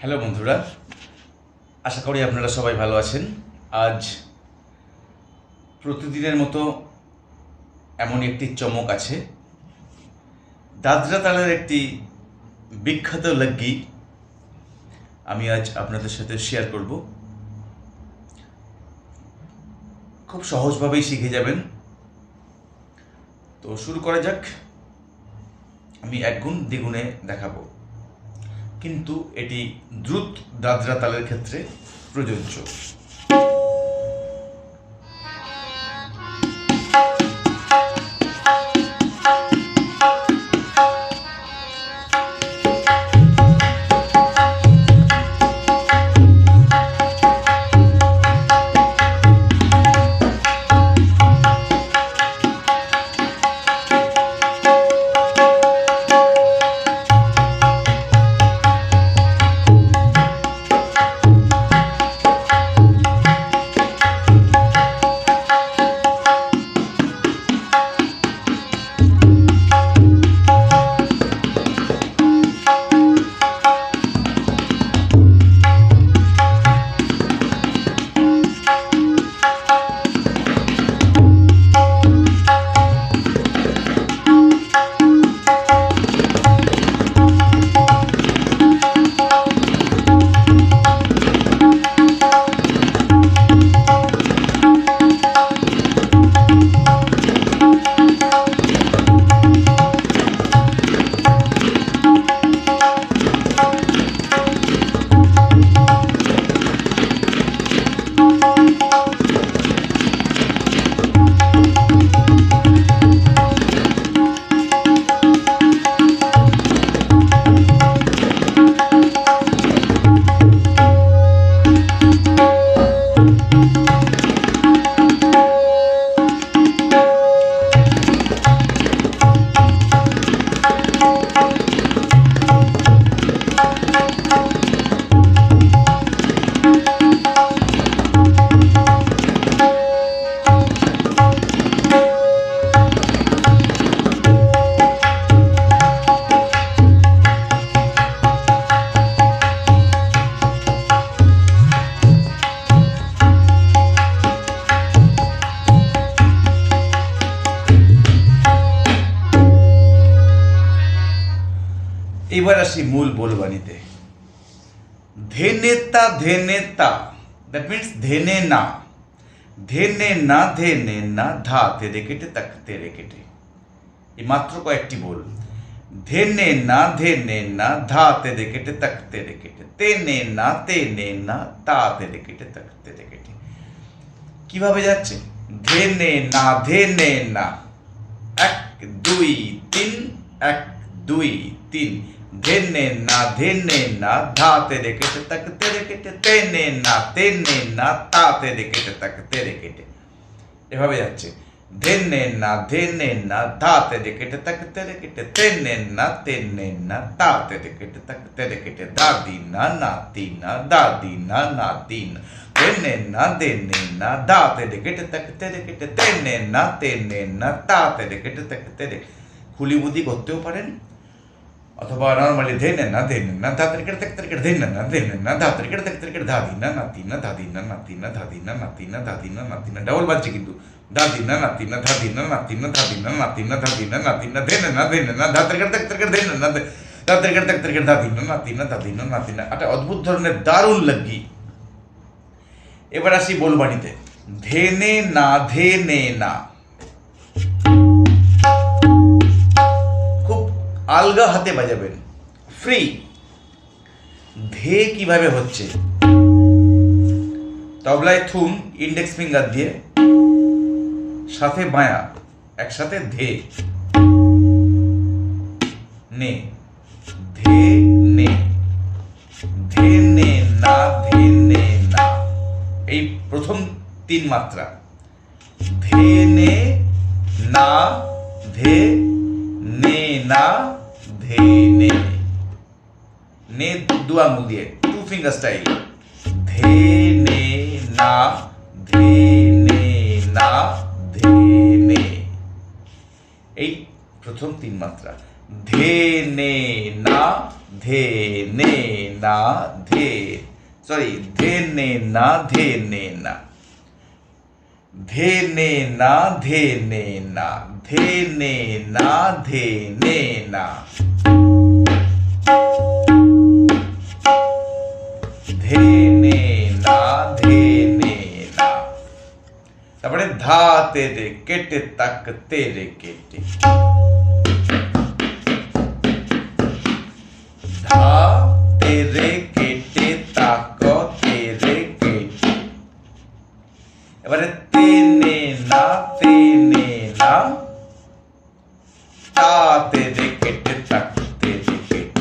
Hello বন্ধুরা, আশা করি আপনারা সবাই ভালো আছেন। আজ প্রতিদিনের মতো এমন একটি চমক আছে। দাদরা তালের একটি বিখ্যাত লগ্গি আমি আজ আপনাদের সাথে শেয়ার করব। খুব সহজভাবেই শিখে যাবেন। তো শুরু করা যাক, আমি একগুণ দ্বিগুণে দেখাবো। কিন্তু এটি দ্রুত দাদরা তালের ক্ষেত্রে প্রযোজ্য। এবার আসি মূল বলবানিতে ধেনেতা ধেনেতা দ্যাট মিনস ধেনে না। ধেনে না ধেনে না, ধা তেরে কেটে, তাক তেরে কেটে। এই মাত্র কয়েকটি বল। ধেনে না ধেনে না, ধা তেরে কেটে, তাক তেরে কেটে। তেনে না তেনে না, তা তেরে কেটে, তাক তেরে কেটে। কীভাবে যাচ্ছে? ধেনে না ধেনে না। এক, দুই, তিন, এক, দুই, তিন। ধেনে না ধেনে না ধা তেরে কেটে তাক তেরে কেটে তেনে না তেনে না তা তেরে কেটে তাক তেরে কেটে এভাবে যাচ্ছে। ধেনে না ধেনে না, ধা তেরে কেটে তাক তেরে কেটে তেনে না তেনে না, তা তেরে কেটে তাক তেরে কেটে দাদি না নাতি না দাদি না নাতি না। তেনে না দেনে না দা তেরে কেটে তাক তেরে কেটে তেনে না তেনে না, তা তেরে কেটে তাক তেরে খুলি বুদ্ধি করতেও পারেন অথবা নর্মালি ধেনে না ধেনে না ধা তেরে কেটে তাক তেরে কেটে ধেনে না ধেনে না ধা তেরে কেটে তাক তেরে কেটে ধাদি না নাতি না ধাদি না নাতি না ধাদি না নাতি না ধাদি না নাতি না ডাবল বাজছে কিন্তু দাদি না নাতি না ধাদি না নাতি না ধাদি না নাতি না ধাদি না নাতি না ধেনে না ধেনে না ধা তেরে কেটে তাক তেরে কেটে ধেনে না ধা তেরে কেটে তাক তেরে কেটে ধাদি না নাতি না ধাদি না নাতি না একটা অদ্ভুত ধরনের দারুণ লাগি এবার আসি বলবাণীতে ধেনে না ধেনে না আলগা হাতে বাজাবেন। ফ্রি ধে কীভাবে হচ্ছে? তবলায় থুম ইন্ডেক্স ফিঙ্গার দিয়ে। সাথে মায়া একসাথে ধে। নে। ধে নে। ধে, নে, না, ধে, নে, না। এই প্রথম তিন মাত্রা। ধে, নে, না, ধে, নে, না। ধে নে নে দু আঙুল দিয়ে টু ফিঙ্গার স্টাইল ধে নে না ধে নে না ধে নে এই প্রথম তিন মাত্রা। ধে নে না ধে নে না ধে সরি ধে নে না ধে নে না। ধে নে না ধে নে না ধে নে না ধে নে না। तेरे किट तक तेरे किट। धा तेरे केटे तक तेरे केटे। अरे तेने ना तेने ना। ता तेरे किट तक तेरे किट।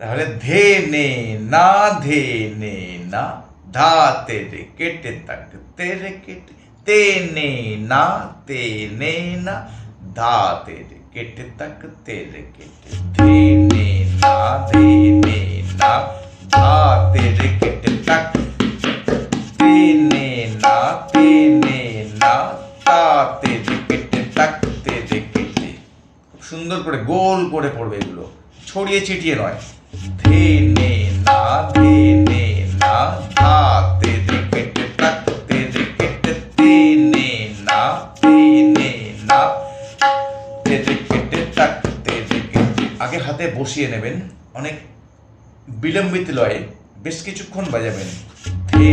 अरे धेने ना धेने ना। धा तेरे किट तक तेरे किट। तेने ना तेने ना धा तेरे किट तक तेरे किट धेने ना धेने ना धा तेरे किट तक तेने ना तेने ना ता तेरे किट तक तेरे किट খুব সুন্দর করে গোল করে পড়বে এগুলো ছড়িয়ে ছিটিয়ে নয় ধেনে না ধেনে না ধা তেরে আগে হাতে বসিয়ে নেবেন অনেক বিলম্বিত লয়ে বেশ কিছুক্ষণ বাজাবেন। ধে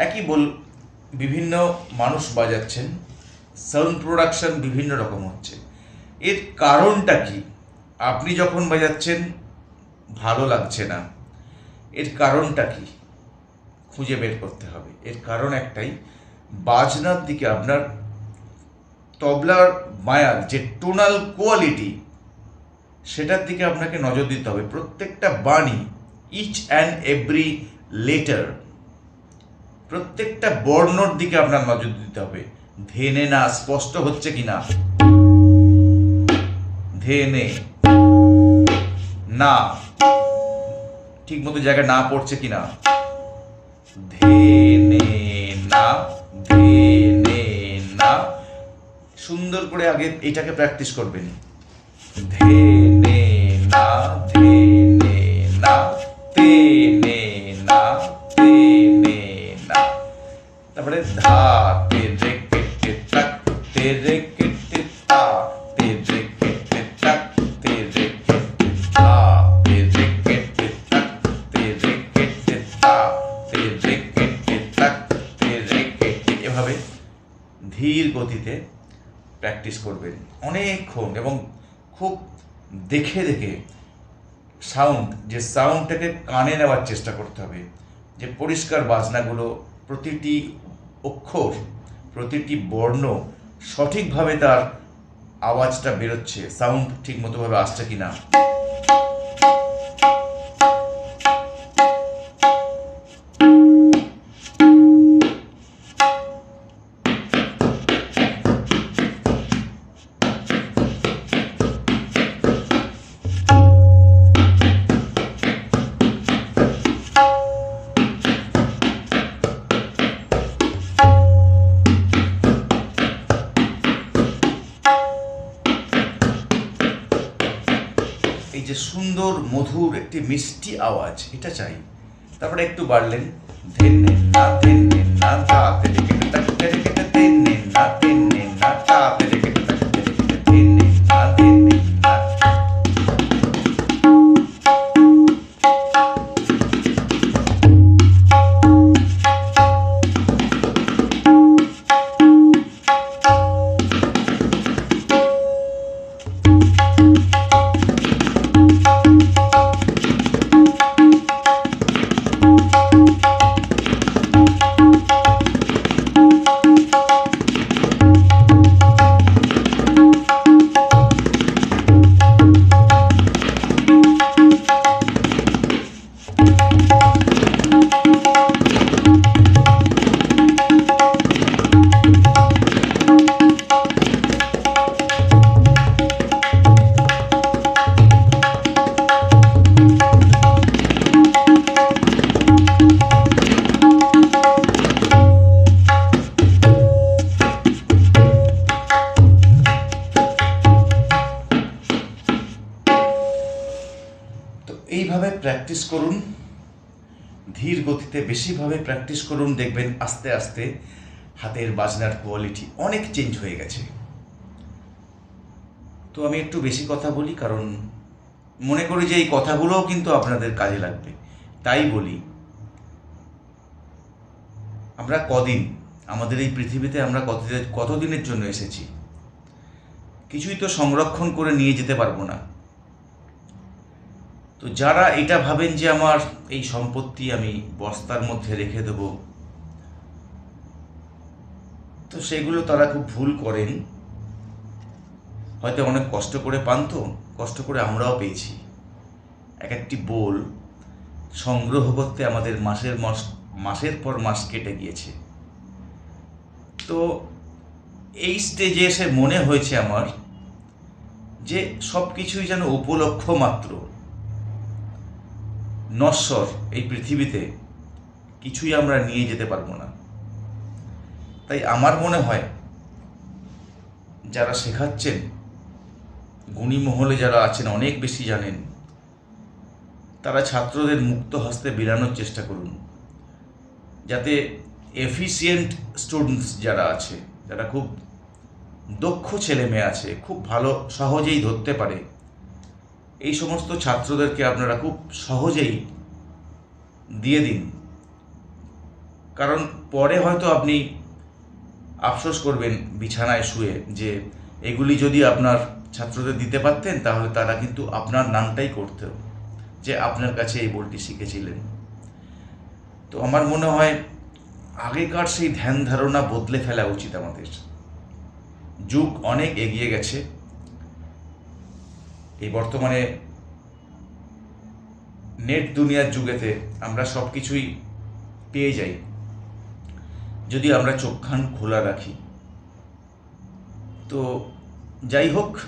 একই বল বিভিন্ন মানুষ বাজাচ্ছেন সাউন্ড প্রোডাকশন বিভিন্ন রকম হচ্ছে। এর কারণটা কি? আপনি যখন বাজাচ্ছেন, ভালো লাগছে না। এর কারণটা কি? খুঁজে বের করতে হবে। এর কারণ একটাই, বাজনার দিকে আপনার তবলার মায়ার যে টোনাল কোয়ালিটি সেটার দিকে আপনাকে নজর দিতে হবে। প্রত্যেকটা বাণী ইচ অ্যান্ড এভরি লেটার প্রত্যেকটা বর্ণর দিকে আপনার নজর দিতে হবে। ধেনে না, স্পষ্ট হচ্ছে কিনা? ধেনে না। ঠিক মতো জায়গায় না পড়ছে কিনা? ধেনে না ধেনে না। সুন্দর করে আগে এটাকে প্র্যাকটিস করবেন। ধেনে না ধীর গতিতে প্র্যাকটিস করবেন। অনেকক্ষণ এবং খুব দেখে দেখে সাউন্ড যে সাউন্ডটাকে কানে নেওয়ার চেষ্টা করতে হবে। যে পরিষ্কার বাজনাগুলো, প্রতিটি অক্ষর, প্রতিটি বর্ণ সঠিকভাবে তার আওয়াজটা বেরোচ্ছে সাউন্ড ঠিক মতোভাবে আসছে কিনা। এই মধুর একটি মিষ্টি আওয়াজ এটা চাই তারপরে একটু বাড়লেন ধেন্নে না না কেটে তাক তেরে কেটে ধেনে না না প্র্যাকটিস করুন। ধীর গতিতে বেশিভাবে প্র্যাকটিস করুন। দেখবেন আস্তে আস্তে হাতের বাজনার কোয়ালিটি অনেক চেঞ্জ হয়ে গেছে। তো আমি একটু বেশি কথা বলি, কারণ মনে করি যে এই কথাগুলোও কিন্তু আপনাদের কাজে লাগবে। তাই বলি, আমরা কদিন, আমাদের এই পৃথিবীতে আমরা কত কতদিনের জন্য এসেছি? কিছুই তো সংরক্ষণ করে নিয়ে যেতে পারব না। তো যারা এটা ভাবেন যে আমার এই সম্পত্তি আমি বস্তার মধ্যে রেখে দেব, তো সেগুলো তারা খুব ভুল করেন। হয়তো অনেক কষ্ট করে পান তো, কষ্ট করে আমরাও পেয়েছি। এক একটি বোল সংগ্রহ করতে আমাদের মাসের মাস, মাসের পর মাস কেটে গিয়েছে। তো এই স্টেজে এসে মনে হয়েছে আমার যে সব কিছুই যেন উপলক্ষ মাত্র। নশ্বর এই পৃথিবীতে কিছুই আমরা নিয়ে যেতে পারব না। তাই আমার মনে হয় যারা শেখাচ্ছেন, গুণী মহলে যারা আছেন, অনেক বেশি জানেন, তারা ছাত্রদের মুক্ত হস্তে বিলানোর চেষ্টা করুন। যাতে এফিসিয়েন্ট স্টুডেন্টস যারা আছে, যারা খুব দক্ষ ছেলে মেয়ে আছে, খুব ভালো, সহজেই ধরতে পারে এই সমস্ত ছাত্রদেরকে আপনারা খুব সহজেই দিয়ে দিন। কারণ পরে হয়তো আপনি আফসোস করবেন বিছানায় শুয়ে যে এগুলি যদি আপনার ছাত্রদের দিতে পারতেন, তাহলে তারা কিন্তু আপনার নামটাই করতো, যে আপনার কাছে এই বইটি শিখেছিলেন। তো আমার মনে হয় আগেকার সেই ধ্যান ধারণা বদলে ফেলা উচিত আমাদের। যুগ অনেক এগিয়ে গেছে। এই বর্তমানে নেট দুনিয়ার যুগেতে আমরা সব কিছুই পেয়ে যাই। যদি আমরা চোখখান খোলা রাখি। তো যাই হোক,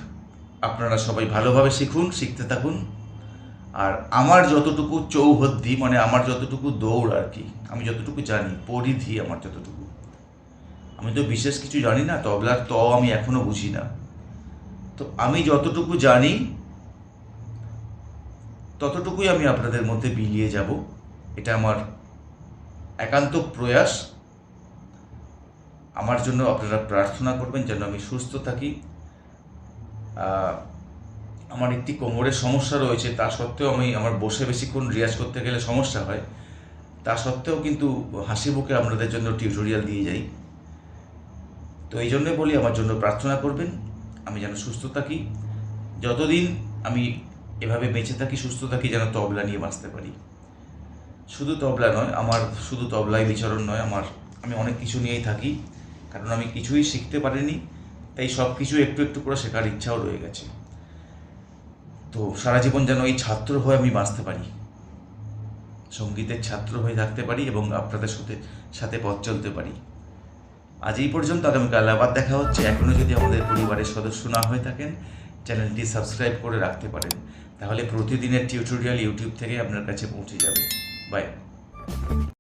আপনারা সবাই ভালোভাবে শিখুন, শিখতে থাকুন। আর আমার যতটুকু চৌহদ্দি মানে আমার যতটুকু দৌড় আর কি, আমি যতটুকু জানি, পরিধি আমার যতটুকু। আমি তো বিশেষ কিছু জানি না, তবলার ত আমি এখনও বুঝি না। তো আমি যতটুকু জানি ততটুকুই আমি আপনাদের মধ্যে বিলিয়ে যাব। এটা আমার একান্ত প্রয়াস। আমার জন্য আপনারা প্রার্থনা করবেন যেন আমি সুস্থ থাকি। আমার একটি কোমরের সমস্যা রয়েছে, তা সত্ত্বেও আমি আমার বসে বেশিক্ষণ রিয়াজ করতে গেলে সমস্যা হয়। তা সত্ত্বেও কিন্তু হাসি মুখে আপনাদের জন্য টিউটোরিয়াল দিয়ে যাই। তো এই জন্যে বলি, আমার জন্য প্রার্থনা করবেন। আমি যেন সুস্থ থাকি। যতদিন আমি এভাবে বেঁচে থাকি, সুস্থ থাকি যেন তবলা নিয়ে বাঁচতে পারি। শুধু তবলা নয়, আমার শুধু তবলায় বিচরণ নয়, আমার, আমি অনেক কিছু নিয়েই থাকি, কারণ আমি কিছুই শিখতে পারিনি, তাই সব কিছু একটু একটু করে শেখার ইচ্ছাও রয়ে গেছে। তো সারা জীবন যেন এই ছাত্র হয়ে আমি বাঁচতে পারি। সঙ্গীতের ছাত্র হয়ে থাকতে পারি এবং আপনাদের সাথে সাথে পথ চলতে পারি। আজ এই পর্যন্ত, আগামীকাল আবার দেখা হচ্ছে। এখনও যদি আমাদের পরিবারের সদস্য না হয়ে থাকেন, চ্যানেলটি সাবস্ক্রাইব করে রাখতে পারেন। তাহলে প্রতিদিনের টিউটোরিয়াল ইউটিউব থেকে আপনার কাছে পৌঁছে যাবে। বাই।